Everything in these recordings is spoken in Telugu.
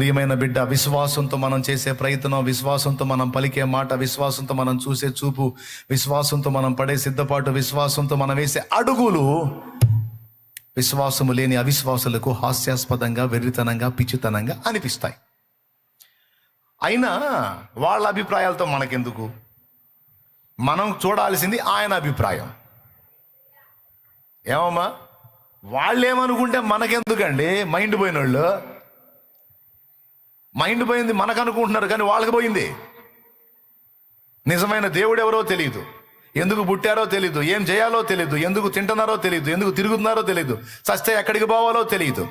ప్రియమైన బిడ్డ విశ్వాసంతో మనం చేసే ప్రయత్నం విశ్వాసంతో మనం పలికే మాట విశ్వాసంతో మనం చూసే చూపు విశ్వాసంతో మనం పడే సిద్ధపాటు విశ్వాసంతో మనం వేసే అడుగులు విశ్వాసము లేని అవిశ్వాసులకు హాస్యాస్పదంగా వెర్రితనంగా పిచ్చితనంగా అనిపిస్తాయి. అయినా వాళ్ళ అభిప్రాయాలతో మనకెందుకు? మనం చూడాల్సింది ఆయన అభిప్రాయం. ఏమమ్మా? వాళ్ళు ఏమనుకుంటే మనకెందుకండి? మైండ్ పోయిన వాళ్ళు మైండ్ పోయింది మనకు అనుకుంటున్నారు కానీ వాళ్ళకి పోయింది. నిజమైన దేవుడు ఎవరో తెలియదు ఎందుకు పుట్టారో తెలియదు ఏం చేయాలో తెలియదు ఎందుకు తింటున్నారో తెలియదు ఎందుకు తిరుగుతున్నారో తెలియదు సస్తే ఎక్కడికి పోవాలో తెలియదు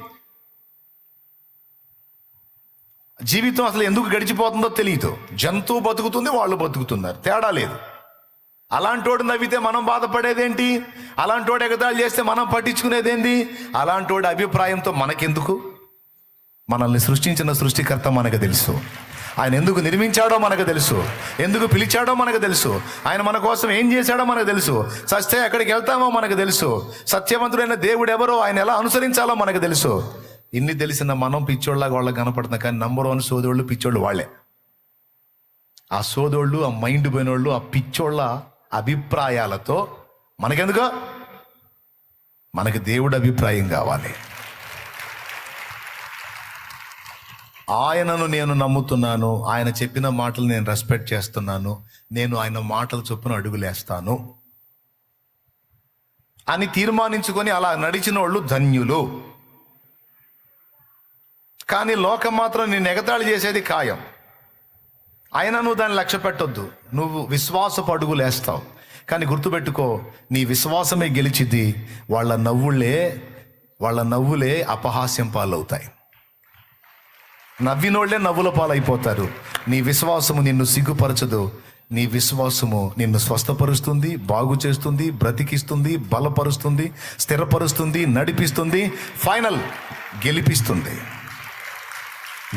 జీవితం అసలు ఎందుకు గడిచిపోతుందో తెలియదు జంతువు బతుకుతుంది వాళ్ళు బతుకుతున్నారు తేడా లేదు. అలాంటోడు నవ్వితే మనం బాధపడేదేంటి? అలాంటోడు ఎగతాళి చేస్తే మనం పట్టించుకునేదేంటి? అలాంటోడి అభిప్రాయంతో మనకెందుకు? మనల్ని సృష్టించిన సృష్టికర్త మనకు తెలుసు. ఆయన ఎందుకు నిర్మించాడో మనకు తెలుసు. ఎందుకు పిలిచాడో మనకు తెలుసు. ఆయన మన కోసం ఏం చేశాడో మనకు తెలుసు. సస్తే ఎక్కడికి వెళ్తామో మనకు తెలుసు. సత్యవంతుడైన దేవుడు ఎవరో ఆయన ఎలా అనుసరించాలో మనకు తెలుసు. ఇన్ని తెలిసిన మనం పిచ్చోళ్ళగా వాళ్ళకి కనపడుతుంది కానీ నంబర్ వన్ సోదోళ్ళు పిచ్చోళ్ళు వాళ్ళే. ఆ సోదోళ్ళు ఆ మైండ్ పోయినోళ్ళు ఆ పిచ్చోళ్ళ అభిప్రాయాలతో మనకెందుకో? మనకి దేవుడు అభిప్రాయం కావాలి. ఆయనను నేను నమ్ముతున్నాను. ఆయన చెప్పిన మాటలు నేను రెస్పెక్ట్ చేస్తున్నాను. నేను ఆయన మాటలు చొప్పున అడుగులేస్తాను. అని తీర్మానించుకొని అలా నడిచిన వాళ్ళు ధన్యులు. కానీ లోకం మాత్రం నేను ఎగతాళి చేసేది ఖాయం. అయినా నువ్వు దాన్ని లక్ష్య పెట్టొద్దు. నువ్వు విశ్వాసపు అడుగులేస్తావు. కానీ గుర్తుపెట్టుకో నీ విశ్వాసమే గెలిచిద్ది. వాళ్ళ నవ్వులే వాళ్ళ నవ్వులే అపహాస్యం పాలవుతాయి. నవ్వినోళ్ళే నవ్వుల పాలైపోతారు. నీ విశ్వాసము నిన్ను సిగ్గుపరచదు. నీ విశ్వాసము నిన్ను స్వస్థపరుస్తుంది బాగు చేస్తుంది బ్రతికిస్తుంది బలపరుస్తుంది స్థిరపరుస్తుంది నడిపిస్తుంది ఫైనల్ గెలిపిస్తుంది.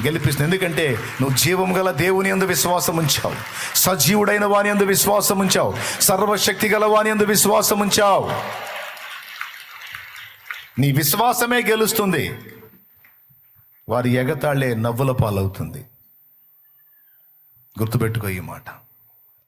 గెలిపిస్తుంది. ఎందుకంటే నువ్వు జీవం గల దేవుని అందు విశ్వాసం ఉంచావు. సజీవుడైన వాని అందు విశ్వాసం ఉంచావు. సర్వశక్తి గల వాని అందు విశ్వాసం ఉంచావు. నీ విశ్వాసమే గెలుస్తుంది. వారి ఎగతాళే నవ్వుల పాలవుతుంది. గుర్తుపెట్టుకో ఈ మాట.